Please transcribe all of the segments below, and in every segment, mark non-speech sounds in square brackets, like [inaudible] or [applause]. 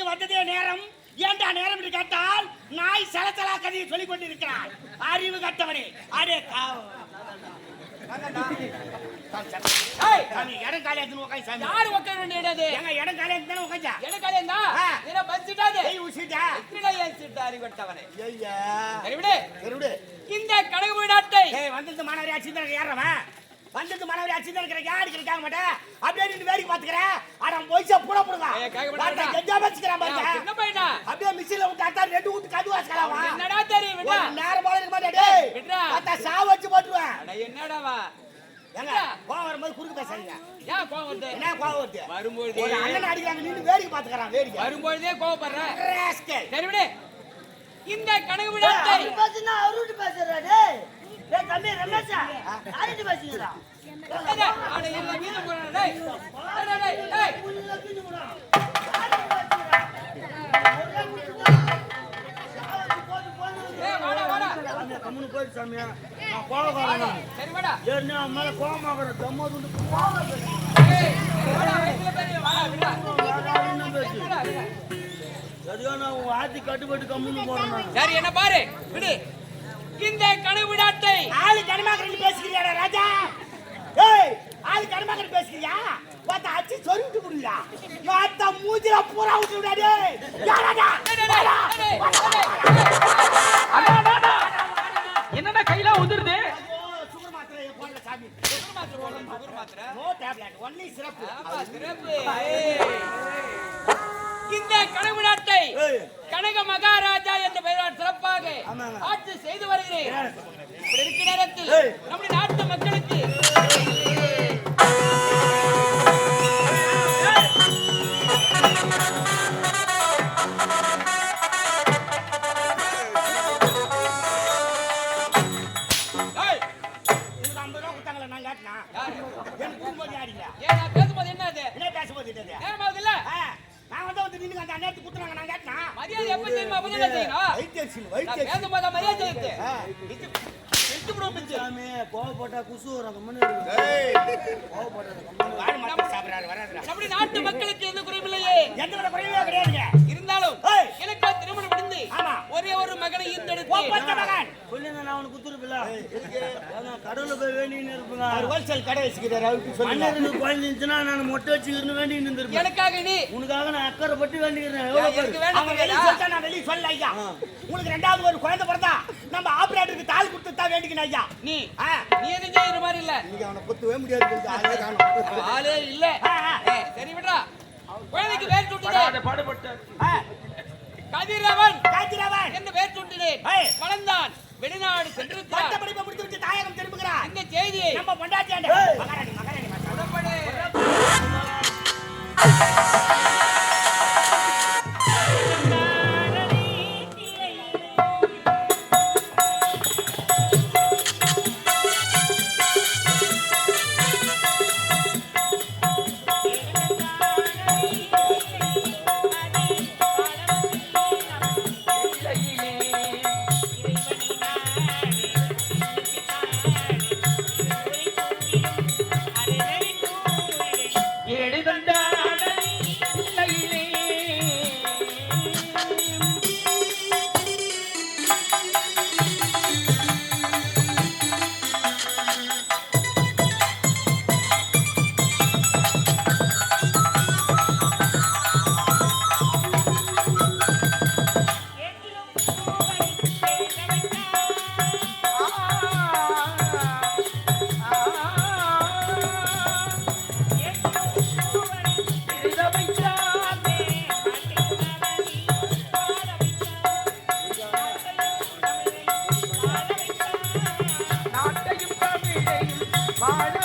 வேண்டிய நேரம். ஏண்டா நேரம் என்று கேட்டால் நாய் சலசலா கதையை சொல்லிக் கொண்டிருக்கிறார் அறிவு கட்டவனே அடே எனக்கு கருடு இந்த வீடாட்டை ஏய் வந்தது மாணவரி ஆட்சி தான் ஏறவன் வந்தது மாணவரி ஆட்சி தான் இருக்கிற யாரு கேட்க மாட்டேன் அப்படியே நின்று வேடிக்கை பாத்துக்கிறேன் ஆனா போய்ச்சா புட புடுங்க. கெஞ்சா வச்சுக்கிறான் பாருங்க என்ன பையனா? அப்படியே மிஷின்ல விட்டு அத்தா ரெண்டு விட்டு கது வாசிக்கலாமா என்னடா தெரியும் நேரம் போல இருக்க மாட்டேன். அத்தா சாவ வச்சு போட்டுருவேன். அட என்னடாவா? ஏங்க கோவம் வரும்போது குறுக்கு பேசாதீங்க. ஏன் கோவம் வருது? என்ன கோவம் வருது? வரும்பொழுதே ஒரு அண்ணன் அடிக்கிறாங்க நின்று வேடிக்கை பாத்துக்கிறான் வேடிக்கை. வரும்பொழுதே கோவப்படுற. ராஸ்கல். சரி விடு. இந்த கனகு வீடாட்டை பேசுனா அவருட்டு பேசுறா டேய் தம்பி ரமேஷா யார்கிட்ட பேசுறா அட, போயிட்டு சாமியா நான் கோவக்காரன் ஏன்னா மேல நான் ஆத்தி கட்டுப்பட்டு போறேன் சரி என்ன பாரு விடு. இந்த கனவு விடாட்டை ஆளு கனமாக்கறன்னு பேசிக்கிறியாடா ராஜா? ஏய் ஆளு கனமாக்கறன்னு பேசிக்கிறியா? பார்த்தா அச்சி சொருவிட்டு புடியா யாத்தா மூஞ்சில பூரா விட்டு விடா. டேய் யாராடா என்னடா கையில சுகர் மாத்திரை போடல சாமி. நோ டேப்லெட் ஒன்லி சிரப் இந்த கனவு நாட்டை. கனக மகாராஜா என்ற பெயரால் சிறப்பாக. ஆட்சி செய்து வருகிறேன். இருக்கிற நேரத்தில். நம்முடைய நாட்டு மக்களுக்கு ஏய், உங்களுக்கு 50 ரூபா கொடுத்தாங்களே நான் காட்டினா? யாரு? எனக்கு கூடும்போது யாரிங்க ஏன் நான் பேசும்போது என்ன அது என்ன பேசும்போது இது நேரமாகுது இல்ல? ஆ, நான் வந்து வந்து நின்னு அந்த அண்ணாத்து குத்துறாங்க நான் காட்டினா? மரியாதை எப்ப செய்யணும்? நான் வைத்தியர்சி பேசும்போது மரியாதை பிச்சு விடுவோம் பிச்சு. சாமி கோவப்பட்டா குசு வரும் கம்முனு இருக்கு. கோவப்பட்டா கம்முனு. வாழை மாத்தி சாப்பிடுறாரு வராதுடா. நாட்டு மக்களுக்கு எந்த குறைவில்லையே எந்த வித குறைவே கிடையாதுங்க இருந்தாலும் ஏய். எனக்கு திருமணம் முடிந்து ஆமா. ஒரே ஒரு மகனை ஈர்த்தெடுத்து. ஒப்பந்த மகன். சொல்லுங்க நான் அவனுக்கு குத்துருப்பில்ல. ஏங்க, கடவுள போய் வேண்டின்னு இருப்பேங்க அவர் ஹோல்சேல் கடை வச்சுக்கிறாரு அவருக்கு சொல்லுங்க. மன்னருக்கு குழந்தை இருந்துச்சுன்னா நான் மொட்டை வச்சுக்கிருந்து வேண்டின்னு இருந்திருப்பேன். எனக்காக நீ. உனக்காக நான் அக்கறைப்பட்டு வேண்டிக்கிறேன். அவன் வெளியே சொல்லிட்டா நான் வெளியே சொல்லல ஐயா. உங்களுக்கு ரெண்டாவது ஒரு குழந்தை பிறந்தா நம்ம ஆபரேட்டருக்கு தால் கொடுத்து தான் வேண்டிக்கணும் ஐயா. நீ. நீ எதுவும் செய்யற மாதிரி இல்ல? இன்னைக்கு அவனை குத்தவே முடியாது ஆளே இல்ல. சரி விடுறா குழந்தைக்கு பேர் சுட்டுது கதிரவன். காத்திரவன் என்று பேர் சுட்டினேன். வளர்ந்தான். வெளிநாடு பட்ட சென்றிருக்கிறான் படிப்பை முடித்து விட்டு தாயகம் திரும்புகிறார். இந்த செய்தியை நம்ம. மகாராணி மகாராணி மகாராணி. வாழ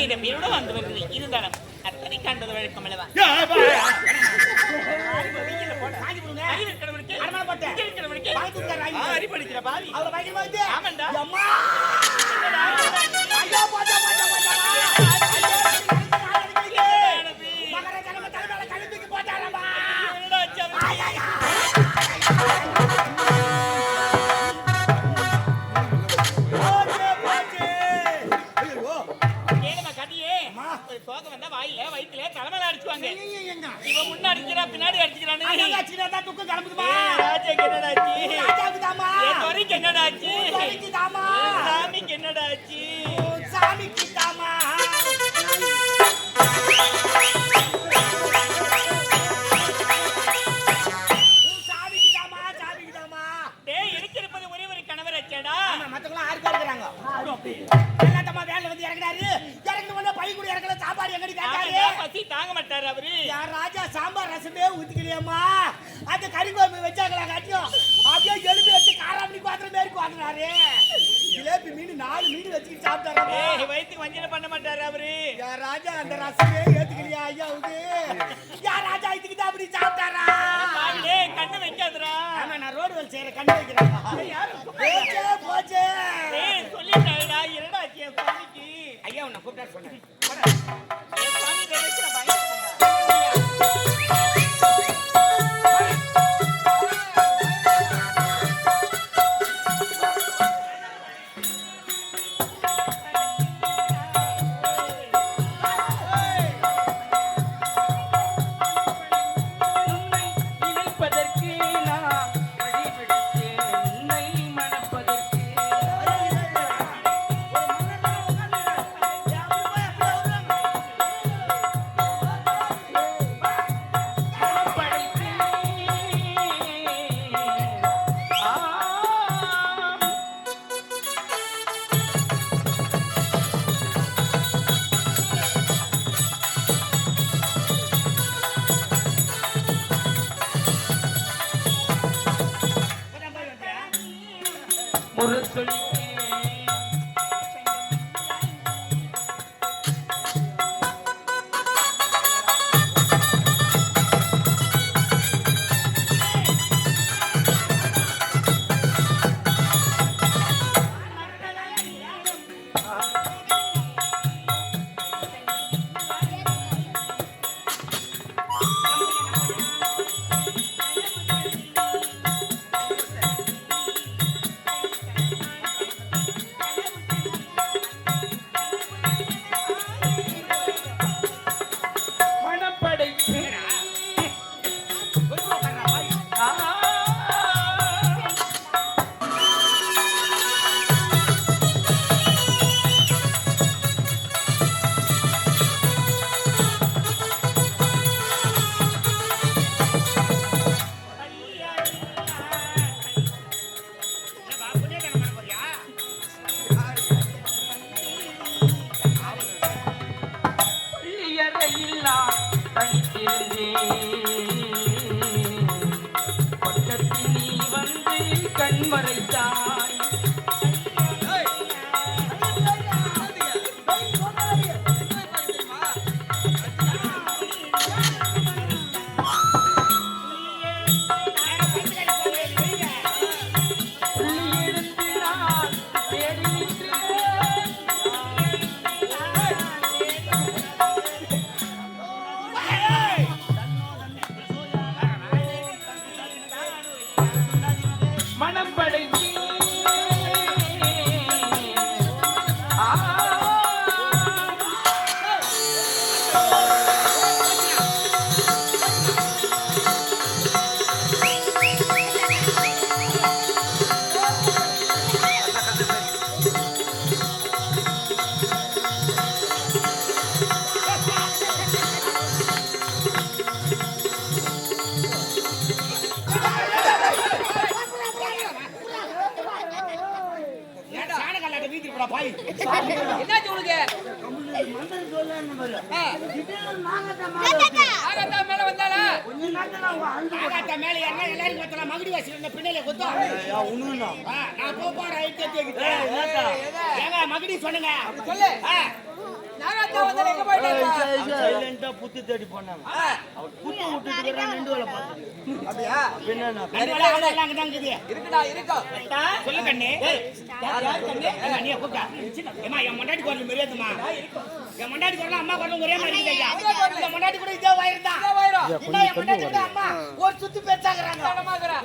கனகவள்ளியிடம் இருடம் வந்து வருவதை இருந்தாலும் அத்தனை காண்பது வழக்கம் அல்லவா. அறிவு இருக்கிறவனுக்கு அடமான போட்டேன். இங்க ஐயா. இவன் முன்னாடி அடிக்கிறா பின்னாடி அடிச்சுக்கிறானு தான் துக்கம் கிளம்புதுமா. ராஜாக்கு என்னடா ஆச்சு ராஜாவுக்குதாம்மா. என் துறைக்கு என்னடா ஆச்சு சாம்பார் ரசமே ஊத்திக்கலையேம்மா. அந்த கறி குழம்பு வச்சாங்களா காட்டியும் அப்படியே எலும்பி வச்சு காராமணி பாத்திரம் மாரி குவாக்குனாரு. ஜிலேபி மீன் நாலு மீன் வச்சுக்கிட்டு சாப்பிட்டாராம்மா. ஏய் வயித்துக்கு வஞ்சனை பண்ண மாட்டாரு அவரு. என் ராஜா அந்த ரசமே ஏத்துக்கலையா ஐயாவுக்கு என் ராஜா இதுக்கு தான் அப்படி சாப்பிட்டாரா? கண்ணு வைக்காதடா. ஆமா நான் ரோடு வேலை செய்யற கண்ணு வைக்கிறேன். போச்சே போச்சே. என் சுவாமிக்கு ஐயா உன்னை கூப்பிட்டா சொன்னேன் கொத்தலாம் மகுடி வாசி இருந்த பின்னாலே கொத்தம் ஆ, நான் போப்பாடு தேக்கிட்டேன் ஏங்க மகுடி சொன்னுங்க சொல்லு. சைலண்டா புத்தி தேடி போனாங்க அவர் புத்தி விட்டுட்டு இருக்கிறான் ரெண்டு வேலை பார்த்து அப்படியா? பின்ன ரெண்டு வேளை ஆளு எல்லாம் அங்கதான் இருக்குது. இருக்குடா இருக்கும் சொல்லு கண்ணு. யார் யார் கண்ணு? ஏம்மா, நீ கூப்பிட்டா. ஏமா என் மொண்டாடி குரல் மரியாதுமா என் மொண்டாடி குரல் அம்மா குரல் ஒரே மாதிரி ஐயா இந்த மொண்டாடி கூட இதே வாயிருந்தா இல்ல என் மொண்டாடி கூட அம்மா ஒரு சுத்து பேச்சாக்குறாங்க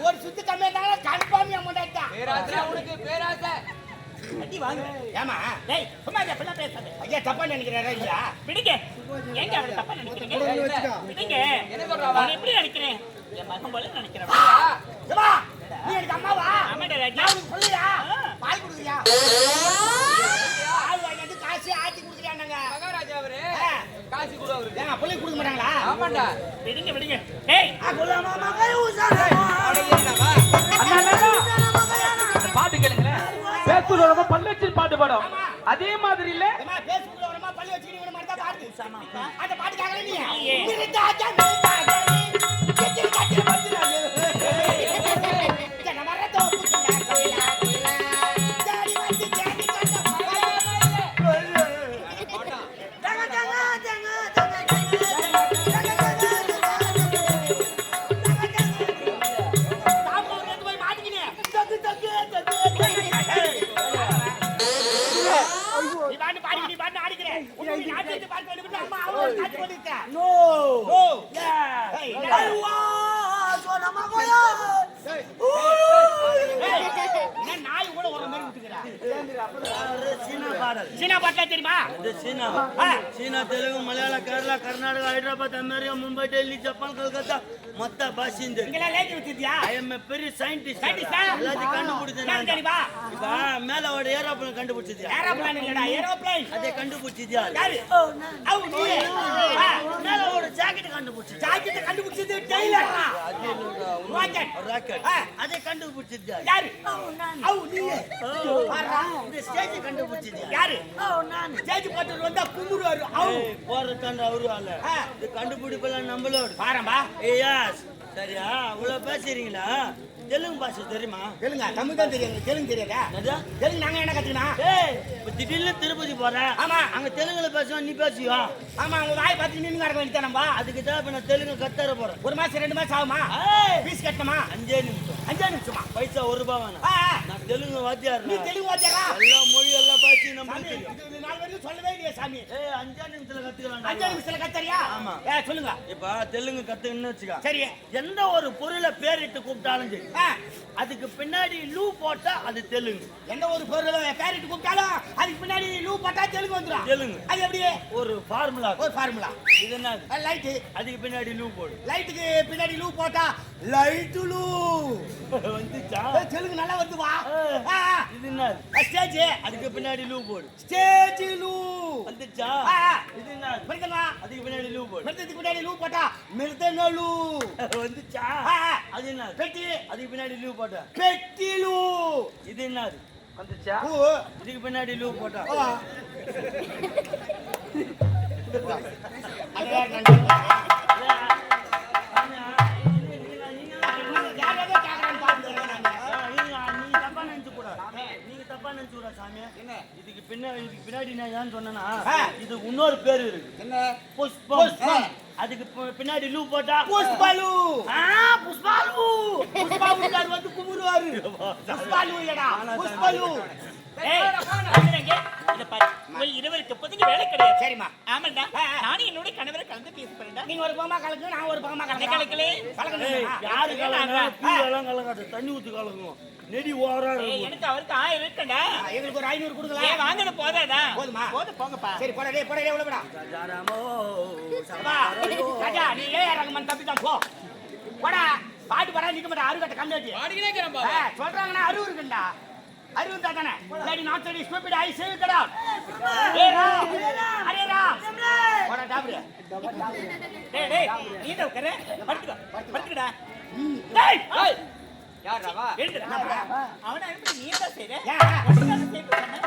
ஒரு சுத்து கம்மியா இருந்தாலும் கன்ஃபார்ம் என் மொண்டாடி தான் பேராசை உனக்கு பேராசை. அடி வாங்க. ஏமா டேய் சும்மா இதை அப்படிலாம் பேசாத. ஐயா தப்பா நினைக்கிறாரா இல்லையா? பிடிங்க ஏங்க அவரை தப்பா நினைக்கிறீங்க? பிடிங்க என்ன சொல்றா நான் எப்படி நினைக்கிறேன்? என் மகன் போல நினைக்கிறேன். ஏமா நீ எனக்கு அம்மாவா? ஆமாடா ராஜா. நான் உனக்கு சொல்லியா? பால் குடுக்குறியா? பால் வாங்கிட்டு காசு ஆட்டி குடுக்குறியாங்க மகாராஜா அவரு. காசு கூட ஏங்க பிள்ளை கொடுக்க மாட்டாங்களா? ஆமாண்டா. விடுங்க விடுங்க. டேய். குலாமா மகை உசாரமா. அண்ணா, அண்ணா, பேத்தூர் ரொம்ப பல்லச்சில் பாட்டு பாடும். அதே மாதிரி இல்ல பேஸ்புக்ல வரமா மாதிரி தான் பாட்டு அந்த பாட்டு கேக்கல ஏய் ஐவா, சொன்ன மகளையா. என்ன நாய் கூட ஒரு மாதிரி விட்டுக்கிறா சீனா பாட்டா தெரியுமா? இந்த சீனா. சீனா தெலுங்கு மலையாள கேரளா கர்நாடகா ஹைதராபாத் அமெரிக்கா மும்பை டெல்லி ஜப்பான் கல்கத்தா மொத்த ஐ எம் பெரிய சயின்டிஸ்ட்? எல்லாத்தையும் கண்டுபிடிச்சேன். தெரியுமா? இப்ப மேல ஒரு ஏரோப்ளேன் கண்டுபிடிச்சது ஏரோப்ளேன் இல்லடா ஏரோப்ளேன் அதே கண்டுபிடிச்சது யாரு? யாரு அவு நீ ஆ, மேல ஒரு ஜாக்கெட் கண்டுபிடிச்சது ஜாக்கெட்டை கண்டுபிடிச்சது டெய்லரா? Rocket rocket. அதே கண்டுபிடிச்சது யாரு? அவு நீ. இந்த ஸ்டேஜ் கண்டுபிடிச்சது யாரு யாரு? ஓ, நானு. ஸ்டேஜ் போட்டு வந்தா குமுறுவாரு அவு ஏய், போறதுக்காண்ட அவரு ஆ. இது கண்டுபிடிப்பெல்லாம் நம்மளோட. பாரம்பா. ஏயாஸ் சரியா? அவ்வளவு பேசுறீங்களா? தெலுங்கு பாஷை தெரியுமா? தெலுங்கா? தமிழ் தான் தெரியும். தெலுங்கு தெரியாதா? தெலுங்கு நாங்க என்ன கத்துக்கினா ஏய் இப்ப திடீர்னு திருப்பதி போறேன் ஆமா. அங்க தெலுங்குல பேசுவோம் நீ பேசுவியா? ஆமா உங்க வாய் பார்த்து நின்று நடக்க வேண்டியதானம்பா அதுக்கு தான் இப்ப நான் தெலுங்கு கத்தர போறேன். ஒரு மாசம் ரெண்டு மாசம் ஆகுமா? ஃபீஸ் கட்டணுமா? அஞ்சே நிமிஷம். அஞ்சு நிமிஷமா? பைசா ஒரு ரூபாய் வேணாம். நான் தெலுங்கு வாத்தியார் நீ தெலுங்கு வாத்தியாரா? எல்லா மொழி எல்லா இது நாலு வரைக்கும் சொல்லவே இல்லையே சாமி. ஏய் அஞ்சே நிமிஷத்துல கத்துக்கலாம் அஞ்சு நிமிஷத்துல கத்தறியா? ஆமா. ஏ சொல்லுங்க. இப்ப தெலுங்கு கத்துக்கணும்னு வச்சுக்க. சரி. எந்த ஒரு பொருளை பேரிட்டு கூப்பிட்டாலும் சரி. அதுக்கு பின்னாடி லூ போட்டா அது தெலுங்கு. எந்த ஒரு பொருள் பேரிட்டு கூப்பிட்டாலும் அதுக்கு பின்னாடி லூ போட்டா தெலுங்கு வந்துடும் தெலுங்கு. அது எப்படி? ஒரு ஃபார்முலா ஒரு ஃபார்முலா இது என்ன லைட்டு அதுக்கு பின்னாடி லூ போடு. லைட்டுக்கு பின்னாடி லூ போட்டா லைட்டு லூ [laughs] வந்துச்சா? தெலுங்கு நல்லா வந்து வா இது என்ன ஸ்டேஜ் அதுக்கு பின்னாடி லூ போடு. ஸ்டேஜ் லூ வந்துச்சா. இது என்ன புரியுதுங்களா அதுக்கு பின்னாடி லூ போடு. மிருதத்துக்கு பின்னாடி லூ போட்டா மிருதங்க லூ [laughs] வந்துச்சா. அது என்ன பெட்டி. அதுக்கு பின்னாடி லூ போட்ட. பெட்டி லூ இது என்ன? வந்துச்சா? பூ. இதுக்கு பின்னாடி லூ போட்டா. இதுக்கு பின்னாடி இதுக்கு பின்னாடி நான் ஏன் சொன்னேன்னா ஆ. இதுக்கு இன்னொரு பேர் இருக்கு. என்ன? புஷ்பம். அதுக்கு பின்னாடி லூ போட்டா புஷ்பலு. ஆ, புஷ்பாலு. புஷ்பாவுக்கார் வந்து குமுறுவாரு. புஷ்பாலு இல்லடா புஷ்பலு. இருவருக்கு இப்போதைக்கு வேலை கிடையாது. சரிம்மா. ஆமாண்டா நானும் என்னோட கணவரை கலந்து பேச போறேன்டா நீங்க ஒரு பக்கமா கலக்கு நான் ஒரு பக்கமா கலக்கு? கலக்கலே யாரு கலங்க தண்ணி ஊத்தி கலங்கும் நெடி ஓரா இருக்கும். எனக்கு அவருக்கு ஆயிரம் இருக்கண்டா. எங்களுக்கு ஒரு ஐநூறு கொடுக்கலாம் வாங்கணும் போதாதா? போதுமா? போதும் போங்கப்பா. சரி போடா போடா டேய் எவ்வளவு ராஜாராமோ, வா ராஜா நீ ரகமன் தப்பி தான் போ. போடா பாட்டு பாடா நிக்க மாட்டா. அருகட்ட ஆ, சொல்றாங்கன்னா அறிவு இருக்குண்டா. இருந்தா தானே? இல்லாட்டி நாட் சரி ஸ்டூபிட் ஐ சேவ் கடா ஏ ரா. அரே ரா. போடா டாப்ரு. டேய் டேய் நீ என்ன உட்காரு. படுத்துக்கோ. படுத்துக்கடா. டேய்! ஏய், யாராவா. அவனை அனுப்பி நீ?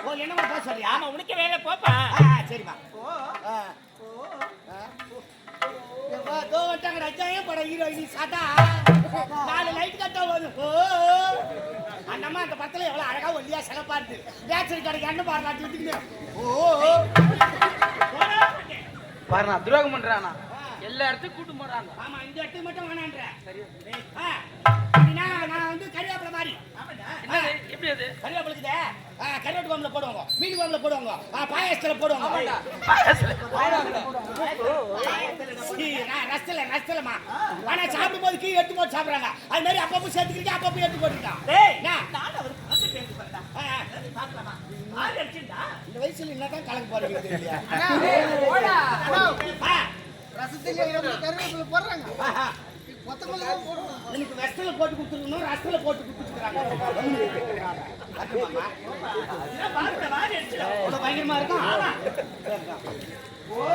ஓ என்னமா சொல்றியா? ஆமா உனக்கு வேலை போப்பா. ஆ, ஆ, சரிம்மா. ஆ. ஆ. எப்பா, தோ வந்துட்டாங்க ரஜாயம் படம் ஹீரோயினி சாதா நாலு லைட் கட்ட அந்த அம்மா அந்த படத்துல எவ்வளவு அழகா ஒல்லியா சிறப்பா இருக்கு ரேஷன் கடைக்கு என்ன ஓ பாருண்ணா துரோகம் பண்றானா எல்லா இடத்துக்கும் கூட்டு போறாங்க. ஆமா இந்த இடத்துக்கு மட்டும் வேணான்ற அப்படின்னா நான் வந்து கறிவேப்பிலை மாதிரி. என்னது? எப்படி அது? கறிவேப்பிலைக்குதே கருவாட்டு குழம்புல போடுவாங்க. மீன் குழம்புல போடுவாங்க. பாயாசத்துல போடுவாங்க. ரசத்துல ரசத்துலமா ஆனா சாப்பிடும்போது கீ எடுத்து போட்டு சாப்பிடுறாங்க. அது மாதிரி அப்பப்போ சேர்த்துக்கிட்டு அப்பப்போ எடுத்து போட்டுருக்கான் இந்த வயசுல என்னதான் கலக்க போறீங்க தெரியல கருவேப்பிலை போடுறாங்க. ஆஹா. கொத்தமல்லி போட்டு கொடுத்துருக்கணும் ரசத்துல போட்டு கொடுத்துருக்காங்க பயங்கரமா இருக்கும் ஓ